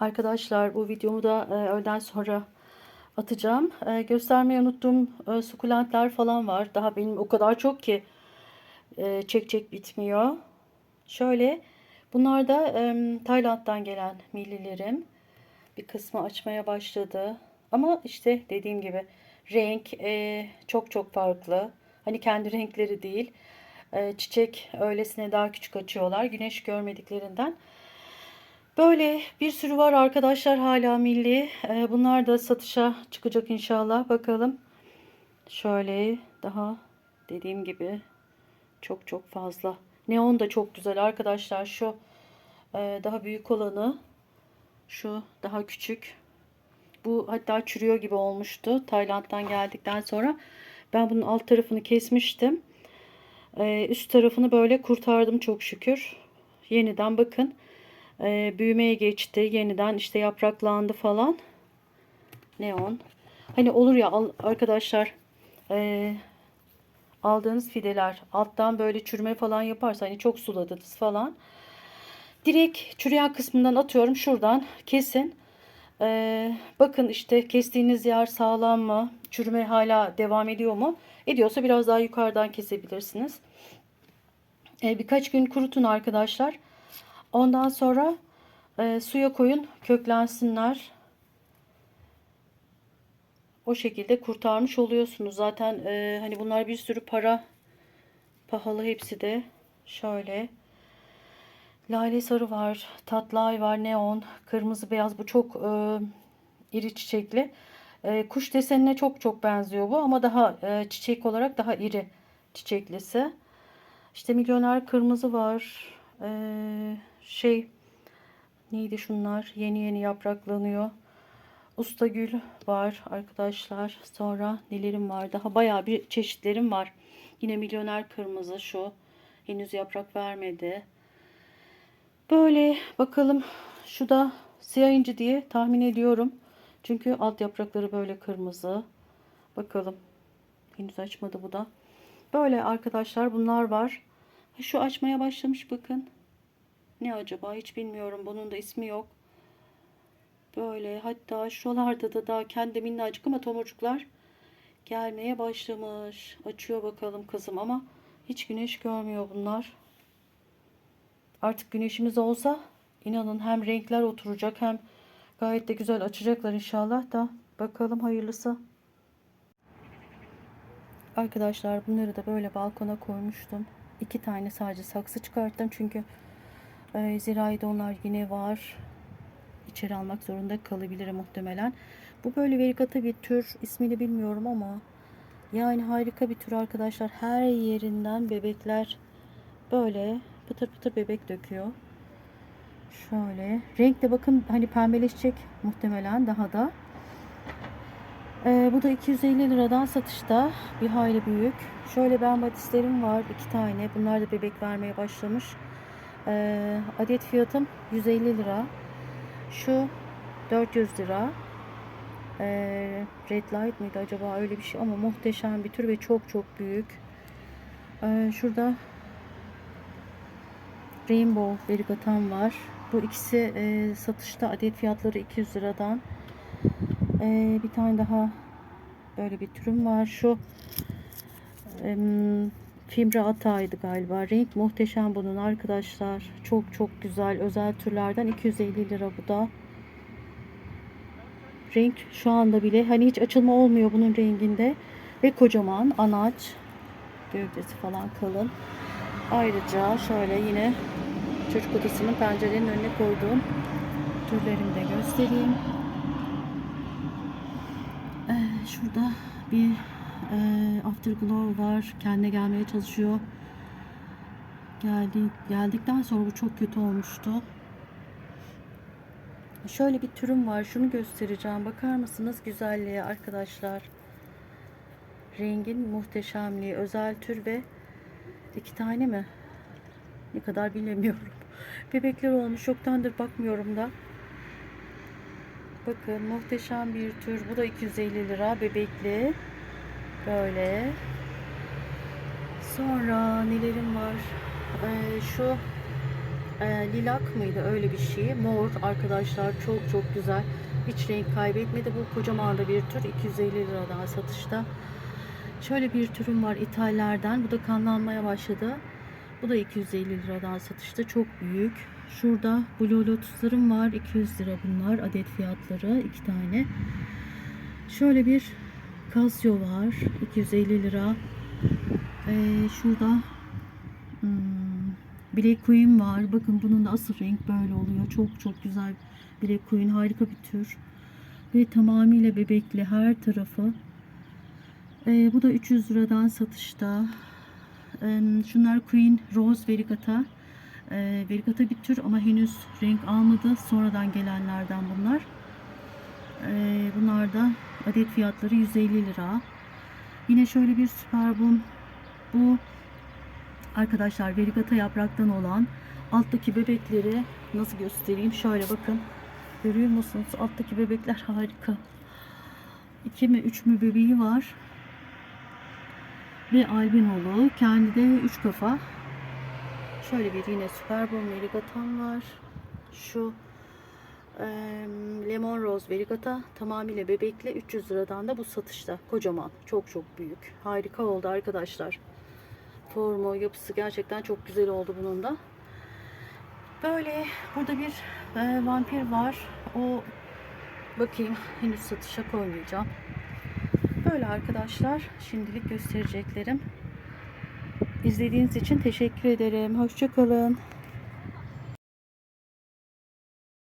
Arkadaşlar bu videomu da e, öğleden sonra atacağım. E, göstermeyi unuttuğum e, sukulentler falan var. Daha benim o kadar çok ki e, çek çek bitmiyor. Şöyle bunlar da e, Tayland'dan gelen millilerim. Bir kısmı açmaya başladı. Ama işte dediğim gibi renk e, çok çok farklı. Hani kendi renkleri değil. E, çiçek öylesine daha küçük açıyorlar. Güneş görmediklerinden. Böyle bir sürü var arkadaşlar hala milli. Ee, bunlar da satışa çıkacak inşallah. Bakalım. Şöyle daha dediğim gibi çok çok fazla. Neon da çok güzel arkadaşlar. Şu e, daha büyük olanı. Şu daha küçük. Bu hatta çürüyor gibi olmuştu. Tayland'dan geldikten sonra. Ben bunun alt tarafını kesmiştim. Ee, üst tarafını böyle kurtardım çok şükür. Yeniden bakın e, büyümeye geçti. Yeniden işte yapraklandı falan. Neon. Hani olur ya arkadaşlar e, aldığınız fideler alttan böyle çürüme falan yaparsa hani çok suladınız falan. Direkt çürüyen kısmından atıyorum şuradan kesin. E, bakın işte kestiğiniz yer sağlam mı? Çürüme hala devam ediyor mu? Ediyorsa biraz daha yukarıdan kesebilirsiniz. E, birkaç gün kurutun arkadaşlar. Ondan sonra e, suya koyun köklensinler. O şekilde kurtarmış oluyorsunuz. Zaten e, hani bunlar bir sürü para pahalı hepsi de. Şöyle. Lale sarı var, tatlı ay var, neon, kırmızı beyaz. Bu çok e, iri çiçekli. E, kuş desenine çok çok benziyor bu ama daha e, çiçek olarak daha iri çiçeklisi. İşte milyoner kırmızı var. Ee, şey neydi şunlar? Yeni yeni yapraklanıyor. Usta gül var arkadaşlar. Sonra nelerim var? Daha bayağı bir çeşitlerim var. Yine milyoner kırmızı şu. Henüz yaprak vermedi. Böyle bakalım. Şu da siyah inci diye tahmin ediyorum. Çünkü alt yaprakları böyle kırmızı. Bakalım. Henüz açmadı bu da. Böyle arkadaşlar bunlar var. Şu açmaya başlamış bakın. Ne acaba hiç bilmiyorum. Bunun da ismi yok. Böyle hatta şuralarda da daha kendi minnacık ama tomurcuklar gelmeye başlamış. Açıyor bakalım kızım ama hiç güneş görmüyor bunlar. Artık güneşimiz olsa inanın hem renkler oturacak hem gayet de güzel açacaklar inşallah da bakalım hayırlısı. Arkadaşlar bunları da böyle balkona koymuştum. İki tane sadece saksı çıkarttım çünkü e, zirayda onlar yine var. İçeri almak zorunda kalabilirim muhtemelen. Bu böyle verigata bir tür ismini bilmiyorum ama yani harika bir tür arkadaşlar. Her yerinden bebekler böyle pıtır pıtır bebek döküyor. Şöyle. Renk de bakın hani pembeleşecek muhtemelen daha da. Ee, bu da 250 liradan satışta. Bir hayli büyük. Şöyle ben batislerim var. iki tane. Bunlar da bebek vermeye başlamış. Ee, adet fiyatım 150 lira. Şu 400 lira. Ee, Red Light mıydı acaba öyle bir şey ama muhteşem bir tür ve çok çok büyük. Ee, şurada Rainbow Verigatan var. Bu ikisi e, satışta adet fiyatları 200 liradan. Ee, bir tane daha böyle bir türüm var. Şu em, Fibra ataydı galiba. Renk muhteşem bunun arkadaşlar. Çok çok güzel. Özel türlerden 250 lira bu da. Renk şu anda bile hani hiç açılma olmuyor bunun renginde. Ve kocaman anaç. Gövdesi falan kalın. Ayrıca şöyle yine çocuk odasının pencerenin önüne koyduğum türlerimi de göstereyim. Ee, şurada bir e, afterglow var. Kendine gelmeye çalışıyor. Geldi, geldikten sonra bu çok kötü olmuştu. Şöyle bir türüm var. Şunu göstereceğim. Bakar mısınız güzelliğe arkadaşlar? Rengin muhteşemliği. Özel tür ve iki tane mi? Ne kadar bilemiyorum. Bebekler olmuş. Yoktandır bakmıyorum da. Bakın muhteşem bir tür. Bu da 250 lira bebekli. Böyle. Sonra nelerim var? Ee, şu e, lilak mıydı öyle bir şey. Mor arkadaşlar çok çok güzel. Hiç renk kaybetmedi. Bu kocaman da bir tür. 250 liradan satışta. Şöyle bir türüm var İtallerden. Bu da kanlanmaya başladı. Bu da 250 liradan satışta. Çok büyük. Şurada Blue Lotus'larım var. 200 lira bunlar. Adet fiyatları. iki tane. Şöyle bir Casio var. 250 lira. Ee, şurada hmm, Black Queen var. Bakın bunun da asıl renk böyle oluyor. Çok çok güzel. Black Queen harika bir tür. Ve tamamıyla bebekli her tarafı. Ee, bu da 300 liradan satışta. Ee, şunlar Queen Rose Verigata. Ee, Verigata bir tür ama henüz renk almadı. Sonradan gelenlerden bunlar. Ee, bunlar da adet fiyatları 150 lira. Yine şöyle bir Superbum. Bu arkadaşlar Verigata yapraktan olan alttaki bebekleri nasıl göstereyim? Şöyle bakın. Görüyor musunuz? Alttaki bebekler harika. 2 mi 3 mü bebeği var. Ve albinolu. Kendi de 3 kafa. Şöyle bir yine Superbum Verigatam var. Şu Lemon Rose Verigata tamamıyla bebekle 300 liradan da bu satışta. Kocaman. Çok çok büyük. Harika oldu arkadaşlar. Formu, yapısı gerçekten çok güzel oldu bunun da. Böyle burada bir eee, vampir var. O bakayım henüz satışa koymayacağım. Böyle arkadaşlar şimdilik göstereceklerim. İzlediğiniz için teşekkür ederim. Hoşçakalın.